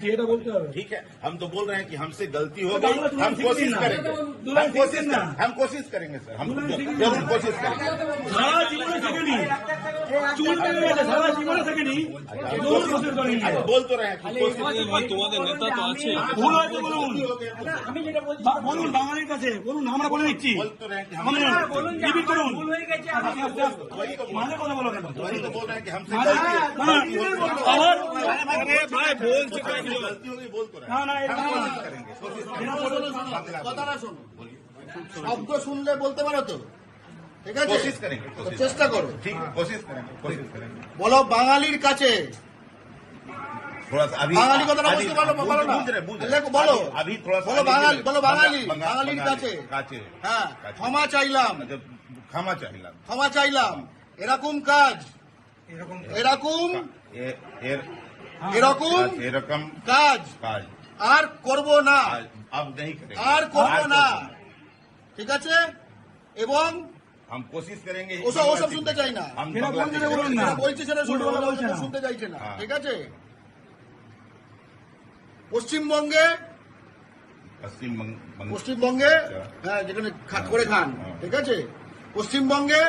এটা বলতে হবে ठीक है हम तो बोल रहे हैं कि हमसे गलती हो तो गई बांग्ला दुल्हन हम सीख कोशिश लेना। करेंगे दुल्हन हम सीख कोशिश लेना। करेंगे हम कोशिश करेंगे सर हम दुल्हन सीख लेना। जरूर कोशिश करेंगे সারা জীবনে থাকেনি চুল কেটে গেছে সারা জীবনে থাকেনি জোর কোশিশ করেনি अच्छा, बोल तो रहे हैं कि कोशिश ভাই তোমাদের নেতা তো আছে ভুল হয়েছে বলুন আমি যেটা বলছি বা- বলুন বাঙালির কাছে বলুন আমরা বলে দিচ্ছি बोल तो रहे हैं कि हम বলুন রিপিট করুন ভুল হয়ে গেছে আস্তে আস্তে আস্তে। মানে কথা বলো কেন वही तो बोल रहे हैं कि हमसे মানে- गलती না, না, আবার আরে ভাই বলছে শব্দ শুনলে বলতে পারো তো। ঠিক আছে? চেষ্টা করো। বলো বাঙালির কাছে। বাঙালি কথাটা বুঝতে পারো বলো। না বলো বলো বাঙালি বলো বাঙালি বাঙালির কাছে। হ্যাঁ ক্ষমা চাইলাম। ক্ষমা চাইলাম। ক্ষমা চাইলাম। এরকম কাজ। এরকম এরকম এরকম এরকম কাজ কাজ আর করব না आज अब नहीं करेंगे আর করব आज না करबো ঠিক আছে এবং हम कोशिश करेंगे ওসব ওসব শুনতে চাই না हम সেটা बंगला বলতে सीखेंगे। বলুন না। যেটা বলছি সেটা শুনতে উল্টো কথা বলছে না। শুনতে চাইছে না হ্যাঁ। ঠিক আছে পশ্চিমবঙ্গে पश्चिम बंग- बंग- পশ্চিমবঙ্গে আচ্ছা। হ্যাঁ যেখানে খাট করে খান হ্যাঁ। ঠিক আছে পশ্চিমবঙ্গে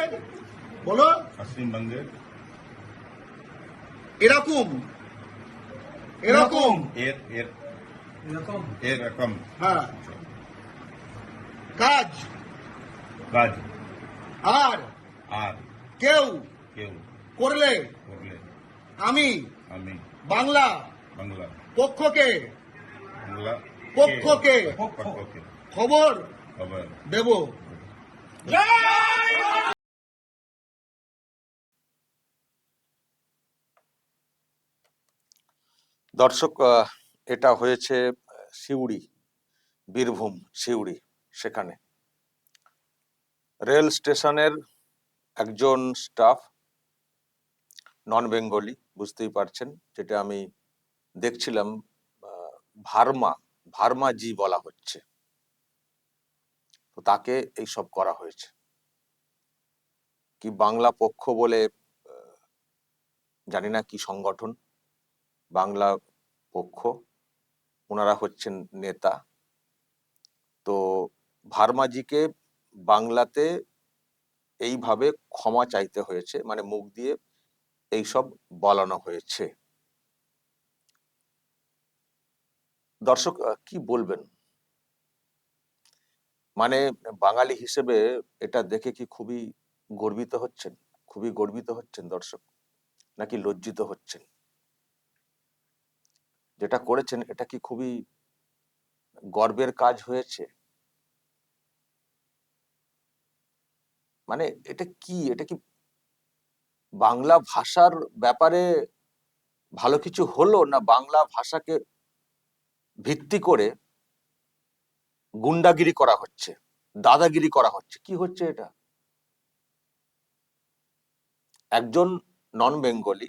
বলো पश्चिम बंगे এরকম এরকম? এরকম? এরকম। হ্যাঁ। কাজ? কাজ। আর? আর। কেউ? কেউ। করলে? করলে। আমি? আমি। বাংলা? বাংলা। পক্ষকে? বাংলা। পক্ষকে? খবর? খবর। দেব। দর্শক এটা হয়েছে সিউড়ি বীরভূম সিউড়ি সেখানে। রেল স্টেশনের একজন স্টাফ নন বেঙ্গলি বুঝতেই পারছেন, যেটা আমি দেখছিলাম ভার্মা ভার্মা জি বলা হচ্ছে। তো তাকে এই সব করা হয়েছে। কি বাংলা পক্ষ বলে জানি না কি সংগঠন, বাংলা পক্ষ ওনারা হচ্ছেন নেতা। তো ভার্মাজিকে বাংলাতে এইভাবে ক্ষমা চাইতে হয়েছে মানে মুখ দিয়ে এইসব বলানো হয়েছে। দর্শক কি বলবেন? মানে বাঙালি হিসেবে এটা দেখে কি খুবই গর্বিত হচ্ছেন? খুবই গর্বিত হচ্ছেন দর্শক? নাকি লজ্জিত হচ্ছেন? যেটা করেছেন, এটা কি খুবই গর্বের কাজ হয়েছে? মানে এটা কি? এটা কি বাংলা ভাষার ব্যাপারে ভালো কিছু হলো না বাংলা ভাষাকে ভিত্তি করে গুন্ডাগিরি করা হচ্ছে, দাদাগিরি করা হচ্ছে? কি হচ্ছে এটা? একজন নন বেঙ্গলি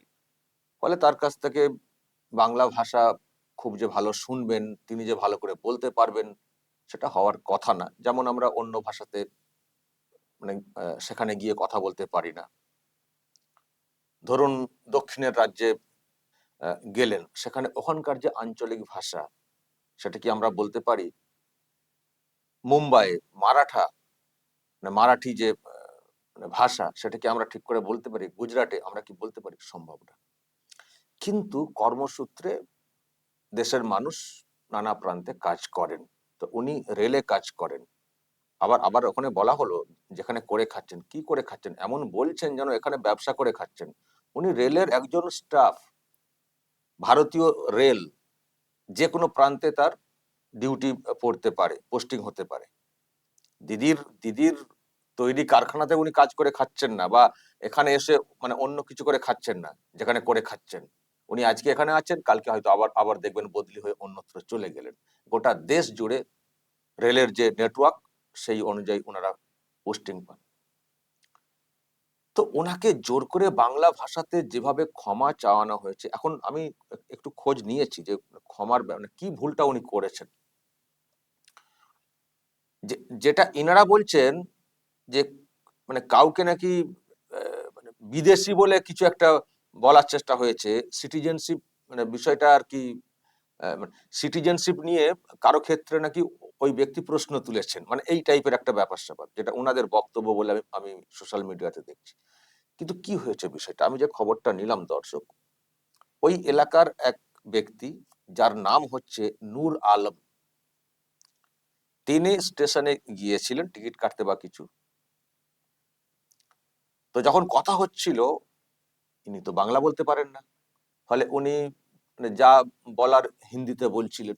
ফলে তার কাছ থেকে বাংলা ভাষা খুব যে ভালো শুনবেন, তিনি যে ভালো করে বলতে পারবেন, সেটা হওয়ার কথা না। যেমন আমরা অন্য ভাষাতে মানে সেখানে গিয়ে কথা বলতে পারি না। ধরুন দক্ষিণের রাজ্যে গেলেন, সেখানে ওখানকার যে আঞ্চলিক ভাষা, সেটা কি আমরা বলতে পারি? মুম্বাই মারাঠা মানে মারাঠি যে মানে ভাষা, সেটা কি আমরা ঠিক করে বলতে পারি? গুজরাটে আমরা কি বলতে পারি? সম্ভব না। কিন্তু কর্মসূত্রে দেশের মানুষ নানা প্রান্তে কাজ করেন। তো উনি রেলে কাজ করেন। আবার আবার ওখানে বলা হলো, যেখানে করে খাচ্ছেন, কি করে খাচ্ছেন, এমন বলছেন যেন এখানে ব্যবসা করে খাচ্ছেন। উনি রেলের একজন স্টাফ, ভারতীয় রেল, যে কোনো প্রান্তে তার ডিউটি পড়তে পারে, পোস্টিং হতে পারে। দিদির দিদির তৈরি কারখানাতে উনি কাজ করে খাচ্ছেন না বা এখানে এসে মানে অন্য কিছু করে খাচ্ছেন না, যেখানে করে খাচ্ছেন। উনি আজকে এখানে আছেন, কালকে হয়তো আবার আবার দেখবেন বদলি হয়ে অন্যত্র চলে গেলেন। গোটা দেশ জুড়ে রেলের যে নেটওয়ার্ক সেই অনুযায়ী ওনারা পোস্টিং পান তো ওনাকে জোর করে বাংলা ভাষাতে যেভাবে ক্ষমা চাওয়ানো হয়েছে, এখন আমি একটু খোঁজ নিয়েছি যে ক্ষমার ব্যাপারে কি ভুলটা উনি করেছেন। যেটা ইনারা বলছেন যে মানে কাউকে নাকি মানে বিদেশি বলে কিছু একটা বলার চেষ্টা হয়েছে সিটিজেনশিপ মানে বিষয়টা আর কি সিটিজেনশিপ নিয়ে কারও ক্ষেত্রে নাকি ওই ব্যক্তি প্রশ্ন তুলেছেন। মানে এই টাইপের একটা ব্যাপার স্যাপার, যেটা ওনাদের বক্তব্য বলে আমি আমি সোশ্যাল মিডিয়াতে দেখছি। কিন্তু কি হয়েছে বিষয়টা? আমি যে খবরটা নিলাম দর্শক, ওই এলাকার এক ব্যক্তি, যার নাম হচ্ছে নূর আলম, তিনি স্টেশনে গিয়েছিলেন, টিকিট কাটতে বা কিছু। তো যখন কথা হচ্ছিল ইনি তো বাংলা বলতে পারেন না। ফলে উনি মানে যা বলার হিন্দিতে বলছিলেন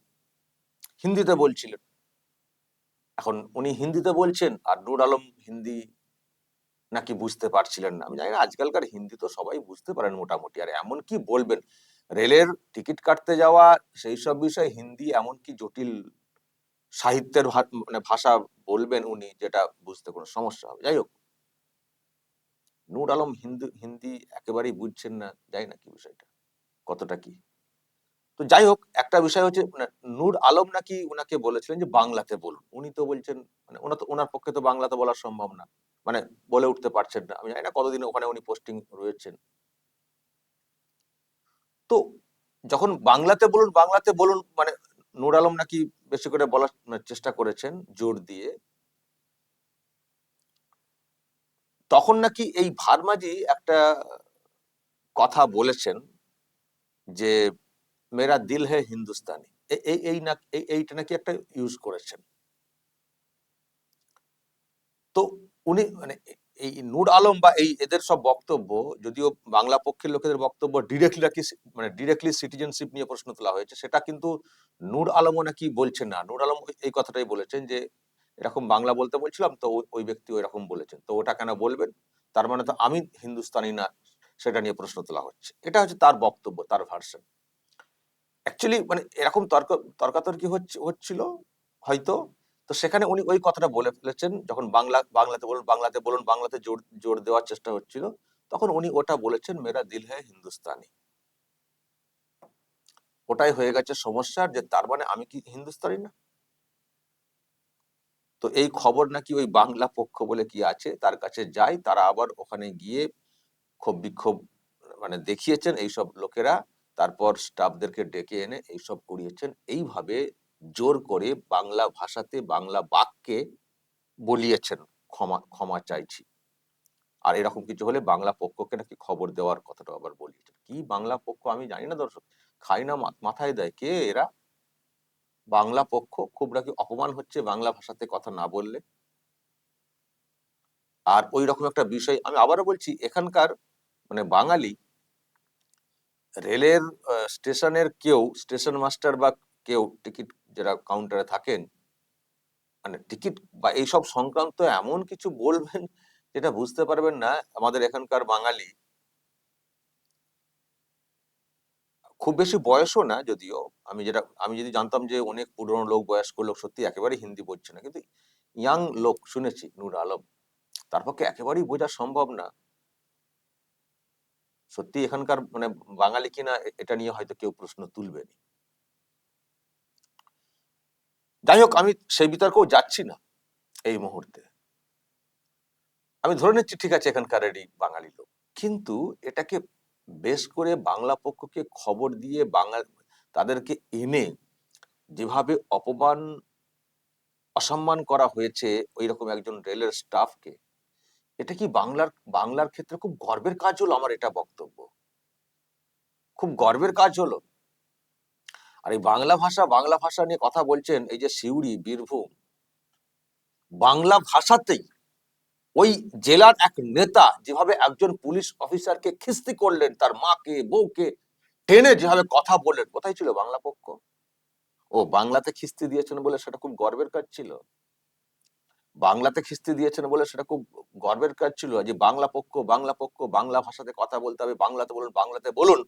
হিন্দিতে বলছিলেন। এখন উনি হিন্দিতে বলছেন আর নুর আলম হিন্দি নাকি বুঝতে পারছিলেন না। আমি জানি না, আজকালকার হিন্দি তো সবাই বুঝতে পারেন মোটামুটি। আর এমন কি বলবেন, রেলের টিকিট কাটতে যাওয়া, সেই সব বিষয়ে হিন্দি এমন কি জটিল সাহিত্যের মানে ভাষা বলবেন উনি যেটা বুঝতে কোনো সমস্যা হবে। যাই হোক নূর আলম হিন্দু, হিন্দি একেবারেই বুঝছেন না, যাই না কি বিষয়টা, কতটা কি? তো যাই হোক, একটা বিষয় হচ্ছে মানে নূর আলম নাকি উনাকে বলেছিলেন যে বাংলাতে বলুন। উনি তো বলছেন মানে ওনা তো ওনার পক্ষে তো বাংলাতে বলা সম্ভব না মানে বলে উঠতে পারছেন না। আমি জানি না কতদিন ওখানে উনি পোস্টিং রয়েছেন। তো যখন বাংলাতে বলুন বাংলাতে বলুন মানে নূর আলম নাকি বেশি করে বলার মানে চেষ্টা করেছেন জোর দিয়ে তখন নাকি এই ভারমাজি একটা কথা বলেছেন যে, মেরা দিল হে হিন্দুস্তানি। এই এই না এই- এইটা নাকি একটা ইউজ করেছেন। তো উনি মানে এই নূর আলম বা এই এদের সব বক্তব্য, যদিও বাংলা পক্ষের লোকেদের বক্তব্য ডিরেক্টলি নাকি মানে ডিরেক্টলি সিটিজেনশিপ নিয়ে প্রশ্ন তোলা হয়েছে, সেটা কিন্তু নূর আলমও নাকি বলছেন না। নূর আলম এই কথাটাই বলেছেন যে এরকম বাংলা বলতে বলছিলাম, তো ওই- ব্যক্তি এরকম বলেছেন। তো ওটা কেন বলবেন? তার মানে তো আমি হিন্দুস্তানি না, সেটা নিয়ে প্রশ্ন তোলা হচ্ছে। এটা হচ্ছে তার বক্তব্য, তার ভার্সন। অ্যাকচুয়ালি মানে এরকম তর্ক, তর্কাতর্কি হচ্ছে, হচ্ছিল, হয়তো। তো সেখানে উনি ওই কথাটা বলে ফেলেছেন, যখন বাংলা, বাংলাতে বলুন বাংলাতে বলুন, বাংলাতে জোর জোর দেওয়ার চেষ্টা হচ্ছিল, তখন উনি ওটা বলেছেন, মেরা দিল হ্যায় হিন্দুস্তানি। ওটাই হয়ে গেছে সমস্যার, যে তার মানে আমি কি হিন্দুস্তানি না? তো এই খবর নাকি ওই বাংলা পক্ষ বলে কি আছে, তার কাছে যায় তারা আবার ওখানে গিয়ে ক্ষোভ বিক্ষোভ মানে দেখিয়েছেন এইসব লোকেরা, তারপর স্টাফদেরকে ডেকে এনে এইসব করিয়েছেন। এইভাবে জোর করে বাংলা ভাষাতে বাংলা বাক্যে বলিয়েছেন, ক্ষমা ক্ষমা চাইছি। আর এরকম কিছু হলে বাংলা পক্ষকে নাকি খবর দেওয়ার কথাটা আবার বলিয়েছেন। কি বাংলা পক্ষ আমি জানি না দর্শক, খাই না মাথায় দেয় কে এরা? বাংলা পক্ষ খুব নাকি অপমান হচ্ছে বাংলা ভাষাতে কথা না বললে। আর ওই রকম একটা বিষয় আমি আবারও বলছি, এখানকার মানে বাঙালি রেলের স্টেশনের কেউ, স্টেশন মাস্টার বা কেউ টিকিট যারা কাউন্টারে থাকেন মানে টিকিট বা এইসব সংক্রান্ত এমন কিছু বলবেন যেটা বুঝতে পারবেন না। আমাদের এখানকার বাঙালি খুব বেশি বয়সও না যদিও। আমি যেটা, আমি যদি জানতাম যে অনেক পুরনো লোক, বয়স্ক লোক সত্যি একেবারে হিন্দি বলছে না, কিন্তু ইয়াং লোক শুনেছি, নূর আলম। তার পক্ষে একেবারেই বোঝা সম্ভব না। সত্যি এখানকার মানে বাঙালি কিনা এটা নিয়ে হয়তো কেউ প্রশ্ন তুলবেনি। যাই হোক, আমি সেই বিতর্কেও যাচ্ছি না এই মুহূর্তে। আমি ধরে নিচ্ছি ঠিক আছে এখানকার এই বাঙালি লোক। কিন্তু এটাকে বেশ করে বাংলা পক্ষকে খবর দিয়ে বাংলা তাদেরকে এনে যেভাবে অপমান, অসম্মান করা হয়েছে ওই রকম একজন রেলের স্টাফকে এটা কি বাংলার বাংলার ক্ষেত্রে খুব গর্বের কাজ হলো আমার এটা বক্তব্য? খুব গর্বের কাজ হলো। আর এই বাংলা ভাষা বাংলা ভাষা নিয়ে কথা বলছেন এই যে সিউড়ি বীরভূম, বাংলা ভাষাতেই ওই জেলার এক নেতা যেভাবে একজন পুলিশ অফিসারকে খিস্তি করলেন, তার মাকে, বউকে, টেনে যেভাবে কথা বললেন, কোথায় ছিল বাংলা পক্ষ? ও বাংলাতে খিস্তি দিয়েছেন বলে সেটা খুব গর্বের কাজ ছিল। বাংলাতে খিস্তি দিয়েছেন বলে সেটা খুব গর্বের কাজ ছিল যে বাংলা পক্ষ বাংলা পক্ষ, বাংলা ভাষাতে কথা বলতে হবে, বাংলাতে বলুন বাংলাতে বলুন।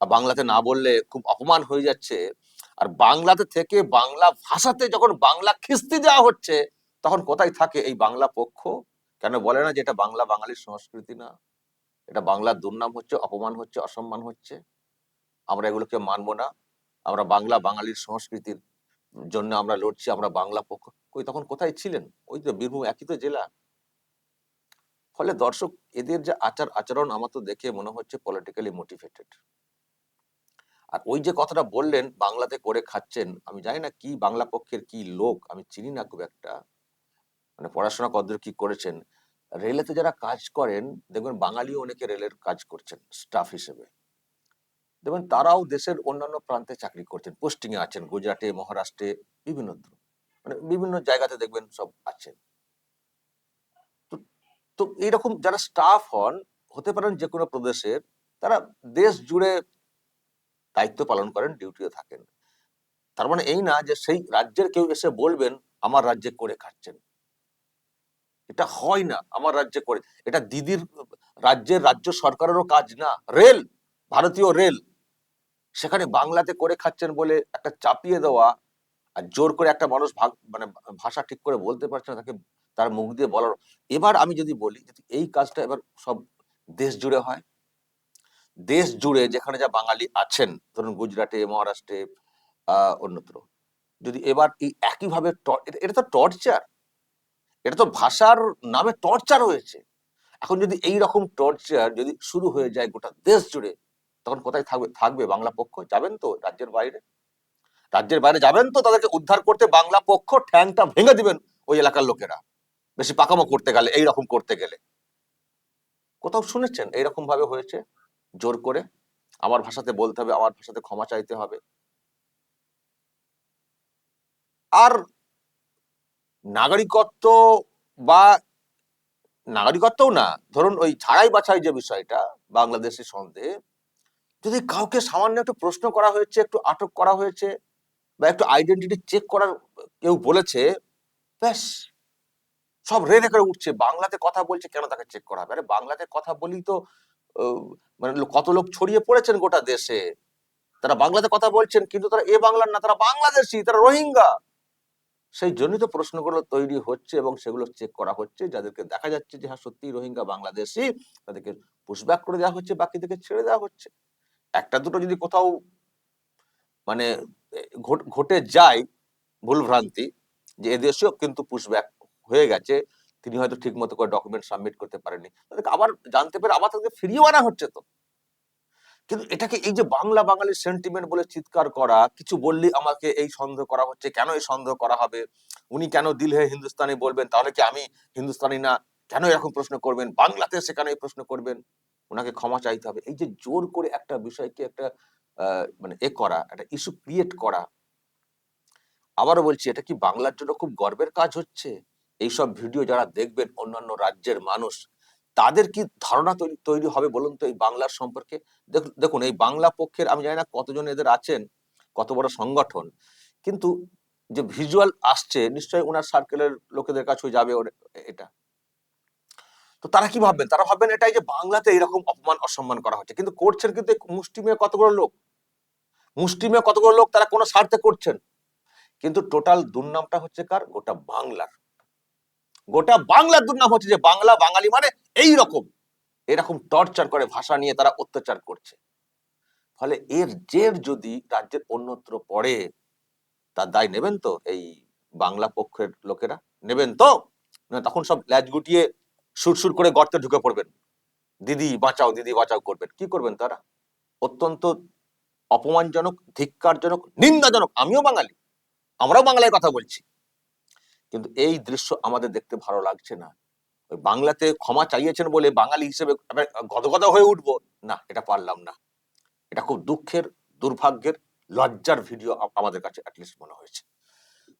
আর বাংলাতে না বললে খুব অপমান হয়ে যাচ্ছে। আর বাংলাতে থেকে বাংলা ভাষাতে যখন বাংলা খিস্তি দেওয়া হচ্ছে, তখন কোথায় থাকে এই বাংলা পক্ষ? কেন বলে না যে এটা বাংলা বাঙালির সংস্কৃতি না? এটা বাংলার দুর্নাম হচ্ছে, অপমান হচ্ছে, অসম্মান হচ্ছে। আমরা এগুলোকে মানবো না। আমরা বাংলা বাঙালির সংস্কৃতির জন্য আমরা লড়ছি, আমরা বাংলা পক্ষ। তখন কোথায় ছিলেন? ওই তো বীরভূম, একই তো জেলা। ফলে দর্শক, এদের যে আচার, আচরণ আমার তো দেখে মনে হচ্ছে পলিটিক্যালি মোটিভেটেড আর ওই যে কথাটা বললেন, বাংলাতে করে খাচ্ছেন, আমি জানি না কি বাংলা পক্ষের কি লোক, আমি চিনি না খুব একটা। মানে পড়াশোনা কদ্দূর কি করেছেন, রেলেতে যারা কাজ করেন, দেখবেন বাঙালিও অনেকে রেলের কাজ করছেন স্টাফ হিসেবে। দেখবেন তারাও দেশের অন্যান্য প্রান্তে চাকরি করছেন পোস্টিং এ আছেন, গুজরাটে, মহারাষ্ট্রে, বিভিন্ন মানে বিভিন্ন জায়গাতে দেখবেন সব আছেন। তো তো এইরকম যারা স্টাফ হন, হতে পারেন যে কোনো প্রদেশের তারা দেশ জুড়ে দায়িত্ব পালন করেন ডিউটিও থাকেন। তার মানে এই না যে সেই রাজ্যের কেউ এসে বলবেন, আমার রাজ্যে করে খাচ্ছেন এটা হয় না আমার রাজ্যে করে। এটা দিদির রাজ্যের রাজ্য সরকারেরও কাজ না। রেল, ভারতীয় রেল। সেখানে বাংলাতে করে খাচ্ছেন বলে একটা চাপিয়ে দেওয়া আর জোর করে একটা মানুষ ভাগ মানে ভাষা ঠিক করে বলতে পারছে না তাকে তার মুখ দিয়ে বলার। এবার আমি যদি বলি যদি এই কাজটা এবার সব দেশ জুড়ে হয়। দেশ জুড়ে যেখানে যা বাঙালি আছেন, ধরুন গুজরাটে, মহারাষ্ট্রে, আহ, অন্যত্র। যদি এবার এই একইভাবে এটা তো টর্চার এটা তো ভাষার নামে টর্চার হয়েছে। এখন যদি এই রকম টর্চার যদি শুরু হয়ে যায় গোটা দেশ জুড়ে, তখন কোথায় থাকবে থাকবে? বাংলা পক্ষ? যাবেন তো রাজ্যের বাইরে। রাজ্যের বাইরে যাবেন তো তাদেরকে উদ্ধার করতে বাংলা পক্ষ ঠ্যাংটা ভেঙে দিবেন ওই এলাকার লোকেরা। বেশি পাকামো করতে গেলে এই রকম করতে গেলে। কোথাও শুনেছেন? এইরকম ভাবে হয়েছে? জোর করে? আমার ভাষাতে বলতে হবে, আমার ভাষাতে ক্ষমা চাইতে হবে। আর নাগরিকত্ব বা নাগরিকত্বও না, ধরুন ওই ছাড়াই বাছাই যে বিষয়টা বাংলাদেশের সন্দেহে যদি কাউকে সামান্য একটু প্রশ্ন করা হয়েছে, একটু আটক করা হয়েছে বা একটু আইডেন্টিটি চেক করার কেউ বলেছে, ব্যাস, সব রেনে করে উঠছে। বাংলাতে কথা বলছে, কেন তাকে চেক করা হবে? আরে বাংলাতে কথা বলি তো মানে কত লোক ছড়িয়ে পড়েছেন গোটা দেশে। তারা বাংলাতে কথা বলছেন, কিন্তু তারা এ বাংলার না, তারা বাংলাদেশি, তারা রোহিঙ্গা। সেই জন্যই তো প্রশ্নগুলো তৈরি হচ্ছে এবং সেগুলো চেক করা হচ্ছে, যাদেরকে দেখা যাচ্ছে যে হ্যাঁ সত্যি রোহিঙ্গা বাংলাদেশি, তাদেরকে পুশব্যাক করে দেওয়া হচ্ছে, বাকিদেরকে ছেড়ে দেওয়া হচ্ছে। একটা দুটো যদি কোথাও মানে ঘটে যায় ভুলভ্রান্তি যে এদেশেও কিন্তু পুশব্যাক হয়ে গেছে, তিনি হয়তো ঠিক মতো করে ডকুমেন্ট সাবমিট করতে পারেননি। তাদেরকে আবার জানতে পেরে আবার তাদেরকে ফিরিয়ে আনা হচ্ছে তো। কিন্তু এটাকে এই যে বাংলা বাঙালির সেন্টিমেন্ট বলে চিৎকার করা, কিছু বললেই আমাকে এই সন্দেহ করা হচ্ছে, কেন এই সন্দেহ করা হবে? উনি কেন দিল হে হিন্দুস্তানি বলবেন? তাহলে কি আমি হিন্দুস্তানি না? কেন এরকম প্রশ্ন করবেন? বাংলাতে সেখানে এই প্রশ্ন করবেন? ওনাকে ক্ষমা চাইতে হবে। এই যে জোর করে একটা বিষয়কে একটা মানে এ করা, একটা ইস্যু ক্রিয়েট করা, আবারও বলছি, এটা কি বাংলার জন্য খুব গর্বের কাজ হচ্ছে? এইসব ভিডিও যারা দেখবেন অন্যান্য রাজ্যের মানুষ তাদের কি ধারণা তৈরি হবে বলুন তো এই বাংলার সম্পর্কে? দেখ- দেখুন, এই বাংলা পক্ষের, আমি জানি না কতজন এদের আছেন, কত বড় সংগঠন, কিন্তু যে ভিজুয়াল আসছে, নিশ্চয়ই ওনার সার্কেলের লোকেদের কাছেও যাবে এটা। তো তারা কি ভাববেন? তারা ভাববেন এটাই যে বাংলাতে এরকম অপমান, অসম্মান করা হচ্ছে। কিন্তু করছেন কিন্তু মুষ্টিমেয় কতগুলো লোক? মুষ্টিমেয় কতগুলো লোক তারা কোনো স্বার্থে করছেন? কিন্তু টোটাল দুর্নামটা হচ্ছে কার? গোটা বাংলার। গোটা বাংলার দুর্নাম হচ্ছে যে বাংলা, বাঙালি মানে এই রকম এরকম টর্চার করে ভাষা নিয়ে তারা অত্যাচার করছে। ফলে এর জের যদি রাজ্যের অন্যত্র পড়ে, তার দায় নেবেন তো এই বাংলা পক্ষের লোকেরা? নেবেন তো? তখন সব ল্যাজ গুটিয়ে সুরসুর করে গর্তে ঢুকে পড়বেন। দিদি, বাঁচাও দিদি, বাঁচাও করবেন। কি করবেন তারা? অত্যন্ত অপমানজনক, ধিক্কারজনক, নিন্দাজনক। আমিও বাঙালি। আমরাও বাংলায় কথা বলছি। কিন্তু এই দৃশ্য আমাদের দেখতে ভালো লাগছে না। ওই বাংলাতে ক্ষমা চাইয়েছেন বলে বাঙালি হিসেবে গদগদ হয়ে উঠবো। না, এটা পারলাম না। এটা খুব দুঃখের, দুর্ভাগ্যের, লজ্জার ভিডিও আমাদের কাছে অ্যাটলিস্ট মনে হয়েছে।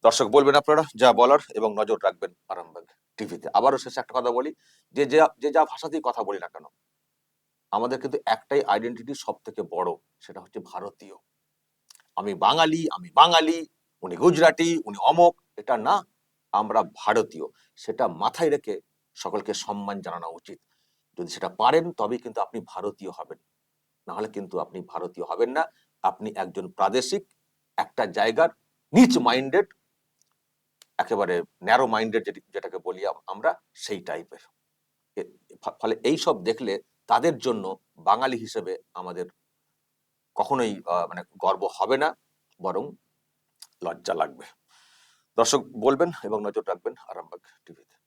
দর্শক বলবেন আপনারা, যা বলার এবং নজর রাখবেন আরামবাগ টিভিতে। আবারও শেষে একটা কথা বলি, যে যা যে যা ভাষাতেই কথা বলি না কেন, আমাদের কিন্তু একটাই আইডেন্টিটি সব থেকে বড়, সেটা হচ্ছে ভারতীয়। আমি বাঙালি আমি বাঙালি, উনি গুজরাটি, উনি অমক, এটা না। আমরা ভারতীয়, সেটা মাথায় রেখে সকলকে সম্মান জানানো উচিত। যদি সেটা পারেন, তবেই কিন্তু আপনি ভারতীয় হবেন। না হলে কিন্তু আপনি ভারতীয় হবেন না। আপনি একজন প্রাদেশিক, একটা জায়গার, নিচ মাইন্ডেড, একেবারে ন্যারো মাইন্ডেড যেটাকে বলি আমরা, সেই টাইপের। ফলে এই সব দেখলে তাদের জন্য বাঙালি হিসেবে আমাদের কখনোই মানে গর্ব হবে না, বরং লজ্জা লাগবে। দর্শক বলবেন এবং নজর রাখবেন আরামবাগ টিভিতে।